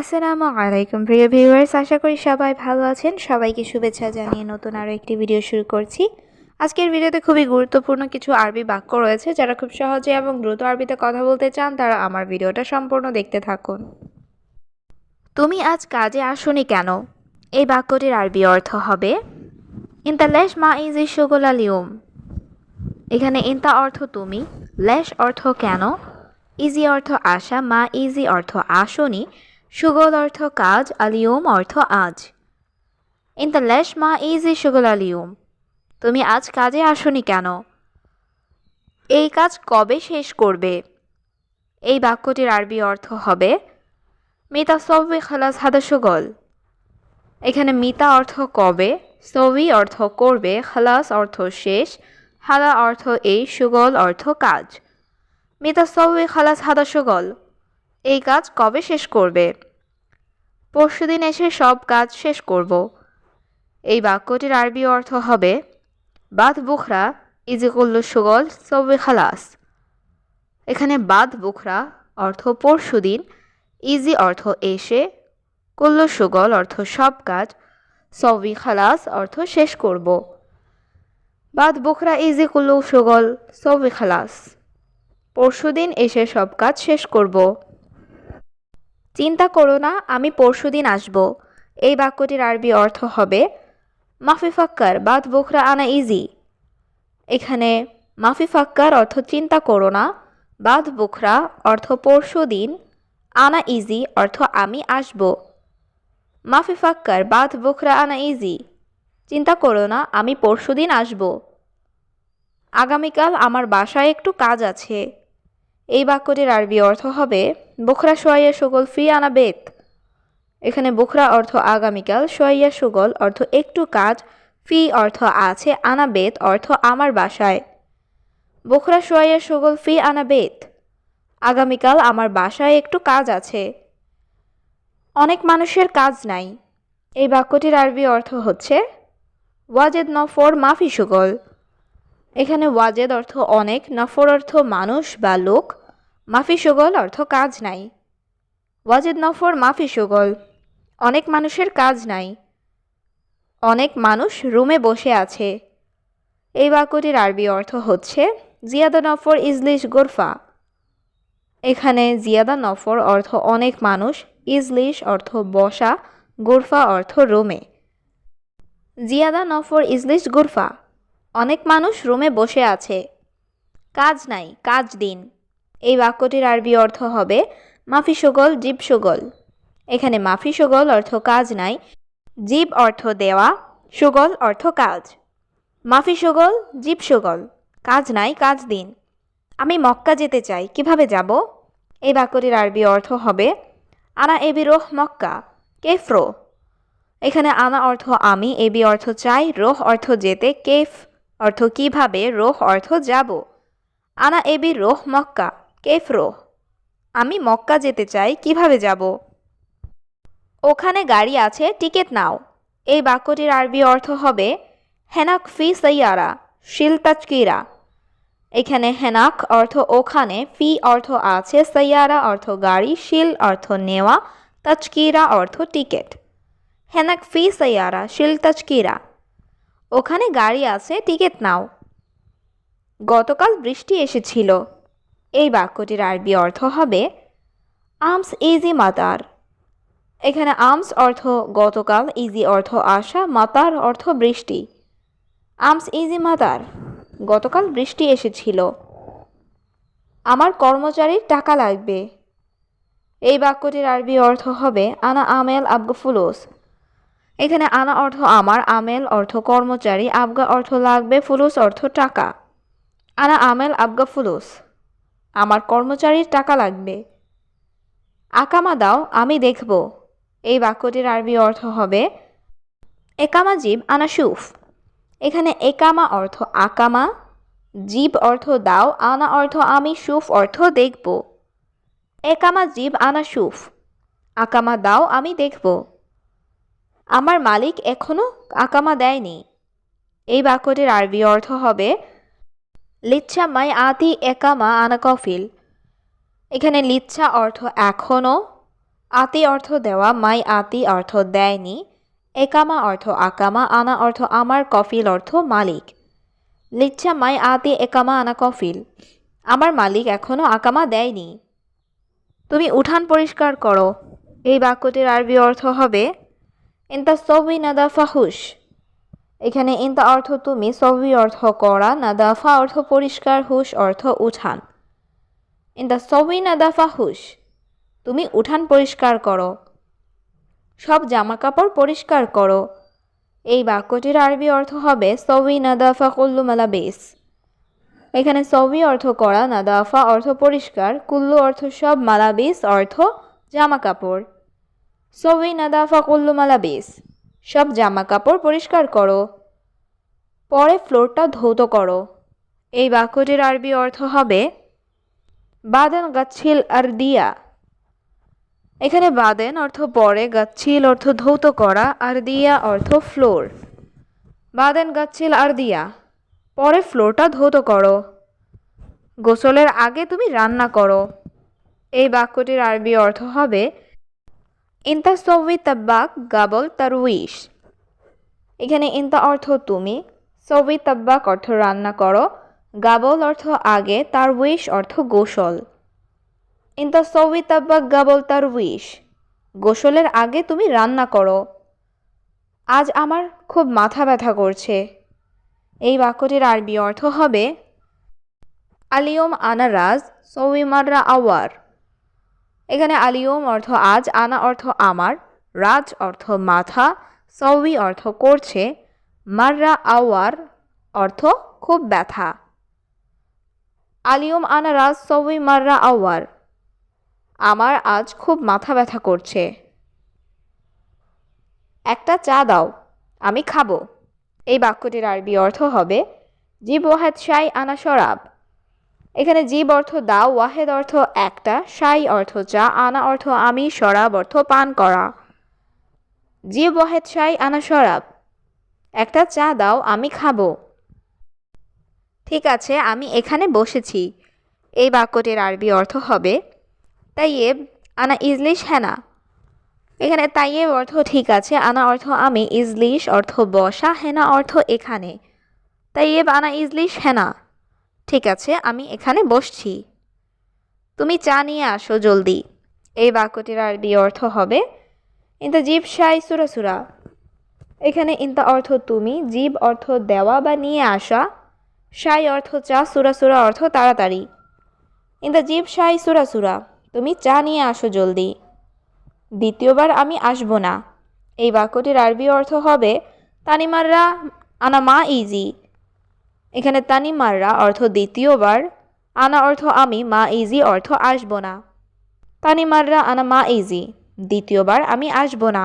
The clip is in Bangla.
আসসালামু আলাইকুম, প্রিয় ভিউয়ার্স। আশা করি সবাই ভালো আছেন। সবাইকে শুভেচ্ছা জানিয়ে নতুন আরও একটি ভিডিও শুরু করছি। আজকের ভিডিওতে খুবই গুরুত্বপূর্ণ কিছু আরবি বাক্য রয়েছে যারা খুব সহজে এবং দ্রুত আরবিতে কথা বলতে চান, তারা আমার ভিডিওটা সম্পূর্ণ দেখতে থাকুন। তুমি আজ কাজে আসনি কেন? এই বাক্যটির আরবি অর্থ হবে ইন্তা লেশ মা ইজ ইজি সুগোলালিউম। এখানে ইন্তা অর্থ তুমি লেশ অর্থ কেন? ইজি অর্থ আশা, মা ইজি অর্থ আসনি সুগল অর্থ কাজ, আলিয়ম অর্থ আজ। ইন্তা লেশ মা ইজি সুগল আলিয়ম তুমি আজ কাজে আসনি কেন? এই কাজ কবে শেষ করবে? এই বাক্যটির আরবি অর্থ হবে, মিতা সব্বি খালাস হাদা সুগল। এখানে মিতা অর্থ কবে, সবি অর্থ করবে, খালাস অর্থ শেষ, হাদা অর্থ এই, সুগল অর্থ কাজ। মিতা সব্বি খালাস হাদা সুগল। এই কাজ কবে শেষ করবে? পরশুদিন এসে সব কাজ শেষ করব। এই বাক্যটির আরবি অর্থ হবে, বাদ বুখরা ইজিকুল্লু সুগল সবে খালাস। এখানে বাদ বুখরা অর্থ পরশুদিন, ইজি অর্থ এসে, কুল্লু সুগল অর্থ সব কাজ, সবি খালাস অর্থ শেষ করব। বাদ বুখরা ইজি কুল্লু সুগল সবি খালাস। পরশুদিন এসে সব কাজ শেষ করব। চিন্তা করো না, আমি পরশুদিন আসব। এই বাক্যটির আরবি অর্থ হবে, মাফি ফাক্কার, বাদ বোখরা আনা ইজি এখানে, মাফি ফাক্কার অর্থ চিন্তা করো না, বাদ বোখরা অর্থ পরশু দিন আনা ইজি অর্থ আমি আসব। মাফি ফাক্কার, বাদ বোখরা আনা ইজি চিন্তা করো না, আমি পরশু দিন আসব। আগামীকাল আমার বাসায় একটু কাজ আছে। এই বাক্যটির আরবি অর্থ হবে, বোখরা সোয়াইয়া সুগল ফি আনা বেত। এখানে বোখরা অর্থ আগামীকাল সোয়াইয়া সুগল অর্থ একটু কাজ, ফি অর্থ আছে, আনা বেত অর্থ আমার বাসায়। বোখরা সোয়াইয়া সুগল ফি আনা বেত। আগামীকাল আমার বাসায় একটু কাজ আছে। অনেক মানুষের কাজ নাই। এই বাক্যটির আরবি অর্থ হচ্ছে, ওয়াজেদ নফর মাফি সুগল। এখানে ওয়াজেদ অর্থ অনেক, নফর অর্থ মানুষ বা লোক মাফি সুগল অর্থ কাজ নাই। ওয়াজেদ নফর মাফি সুগল, অনেক মানুষের কাজ নাই। অনেক মানুষ রুমে বসে আছে। এই বাক্যটির আরবি অর্থ হচ্ছে, জিয়াদা নফর ইজলিশ গোরফা। এখানে জিয়াদা নফর অর্থ অনেক মানুষ, ইজলিশ অর্থ বসা, গোরফা অর্থ রুমে। জিয়াদা নফর ইজলিশ গুরফা, অনেক মানুষ রুমে বসে আছে। কাজ নাই, কাজ দিন। এই বাক্যটির আরবি অর্থ হবে মাফি সুগল জীব সুগল এখানে মাফি সুগল অর্থ কাজ নাই, জীব অর্থ দেওয়া, সুগল অর্থ কাজ। মাফি সুগল জীব সুগল কাজ নাই, কাজ দিন। আমি মক্কা যেতে চাই, কীভাবে যাব? এই বাক্যটির আরবি অর্থ হবে, আনা এবি রোহ মক্কা কেফরো এখানে আনা অর্থ আমি এবি অর্থ চাই, রোহ অর্থ যেতে, কেফ অর্থ কীভাবে, রোহ অর্থ যাব। আনা এবি রোহ মক্কা কেফ রোহ আমি মক্কা যেতে চাই, কীভাবে যাব? ওখানে গাড়ি আছে, টিকিট নাও। এই বাক্যটির আরবি অর্থ হবে, হেনাক ফি সৈয়ারা শিল তাচকিরা এখানে হেনাক অর্থ ওখানে, ফি অর্থ আছে সৈয়ারা অর্থ গাড়ি, শিল অর্থ নেওয়া তাচকিরা অর্থ টিকিট। হেনাক ফি সৈয়ারা শিল তাচকিরা ওখানে গাড়ি আছে, টিকিট নাও। গতকাল বৃষ্টি এসেছিল। এই বাক্যটির আরবি অর্থ হবে আমস ইজি মাতার এখানে আমস অর্থ গতকাল ইজি অর্থ আসা মাতার অর্থ বৃষ্টি। আমস ইজি মাতার গতকাল বৃষ্টি এসেছিল। আমার কর্মচারীর টাকা লাগবে। এই বাক্যটির আরবি অর্থ হবে, আনা আমেল আবগফুলোস এখানে আনা অর্থ আমার আমেল অর্থ কর্মচারী আবগা অর্থ লাগবে ফুলুস অর্থ টাকা। আনা আমেল আবগা ফুলুস। আমার কর্মচারীর টাকা লাগবে। আকামা দাও, আমি দেখব। এই বাক্যটির আরবি অর্থ হবে, একামা জীব আনাসুফ এখানে একামা অর্থ আকামা, জীব অর্থ দাও, আনা অর্থ আমি সুফ অর্থ দেখব। একামা জীব আনা সুফ। আকামা দাও, আমি দেখব। আমার মালিক এখনও আকামা দেয়নি। এই বাক্যটির আরবি অর্থ হবে লিচ্ছা মাই আতি একামা আনা কফিল। এখানে লিচ্ছা অর্থ এখনও আতি অর্থ দেওয়া, মাই আতি অর্থ দেয়নি একামা অর্থ আকামা আনা অর্থ আমার কফিল অর্থ মালিক। লিচ্ছা মাই আতি একামা আনা কফিল, আমার মালিক এখনও আকামা দেয়নি। তুমি উঠান পরিষ্কার করো, এই বাক্যটির আরবি অর্থ হবে, ইন্তা সবই নাদা ফাহুস এখানে ইন্তা অর্থ তুমি, সবই অর্থ করা, নাদাফা অর্থ পরিষ্কার, হুশ অর্থ উঠান। ইন্তা সবই নাদাফা, হুশ। তুমি উঠান পরিষ্কার করো। সব জামা কাপড় পরিষ্কার করো। এই বাক্যটির আরবি অর্থ হবে, সবই নাদাফা কুল্লু মালাবেস এখানে সবই অর্থ করা, নাদাফা অর্থ পরিষ্কার, কুল্লু অর্থ সব মালাবিস অর্থ জামা কাপড় সবই নাদাফা কুল্লু মালাবিস সব জামাকাপড় পরিষ্কার করো। পরে ফ্লোরটা ধৌত করো। এই বাক্যটির আরবি অর্থ হবে, বাদেন গাচ্ছিল আর দিয়া। এখানে বাদেন অর্থ পরে, গাচ্ছিল অর্থ ধৌত করা, আর দিয়া অর্থ ফ্লোর। বাদেন গাচ্ছিল আর দিয়া, পরে ফ্লোরটা ধৌত করো। গোসলের আগে তুমি রান্না করো। এই বাক্যটির আরবি অর্থ হবে ইন্তা সবি তাব্বাক গাবল তারউইশ। এখানে ইন্তা অর্থ তুমি সবি তাব্বাক অর্থ রান্না করো, গাবল অর্থ আগে তার উইশ অর্থ গোসল। ইন্তা সবি তাব্বাক গাবল তার উইশ গোসলের আগে তুমি রান্না করো। আজ আমার খুব মাথা ব্যথা করছে। এই বাক্যটির আরবি অর্থ হবে আলিয়ম আনা রাজ সবি মাররা আওয়ার। এখানে আলিয়ম অর্থ আজ, আনা অর্থ আমার, রাজ অর্থ মাথা সবি অর্থ করছে, মাররা আওয়ার অর্থ খুব ব্যথা। আলিয়ম, আনা, রাজ সবই মাররা আওয়ার, আমার আজ খুব মাথা ব্যথা করছে। একটা চা দাও, আমি খাব। এই বাক্যটির আরবি অর্থ হবে জীব ওয়াহেদ শাই আনা শরাব। এখানে জীব অর্থ দাও ওয়াহেদ অর্থ একটা, সাই অর্থ চা, আনা অর্থ আমি, শরাব অর্থ পান করা। জীব ওয়াহেদ, সাই, আনা, শরাব। একটা চা দাও, আমি খাব। ঠিক আছে, আমি এখানে বসেছি। এই বাক্যটির আরবি অর্থ হবে তাইয়েব, আনা ইজলিশ, হেনা। এখানে তাইয়েব অর্থ ঠিক আছে, আনা অর্থ আমি, ইজলিশ অর্থ বসা, হেনা অর্থ এখানে। তাইয়েব, আনা ইজলিশ, হেনা। ঠিক আছে, আমি এখানে বসছি। তুমি চা নিয়ে আসো জলদি। এই বাক্যটির আরবি অর্থ হবে ইন্তা জীব শাই সুরাসুরা এখানে ইন্তা অর্থ তুমি, জীব অর্থ দেওয়া বা নিয়ে আসা। সাই অর্থ চা সুরাসুরা অর্থ তাড়াতাড়ি। ইন্তা জীব শাই সুরাসুরা তুমি চা নিয়ে আসো জলদি। দ্বিতীয়বার আমি আসব না। এই বাক্যটির আরবি অর্থ হবে, তানিমাররা আনা মা ইজি। এখানে তানিমাররা অর্থ দ্বিতীয়বার, আনা অর্থ আমি, মা ইজি অর্থ আসব না। তানিমাররা আনা মা ইজি, দ্বিতীয়বার আমি আসব না।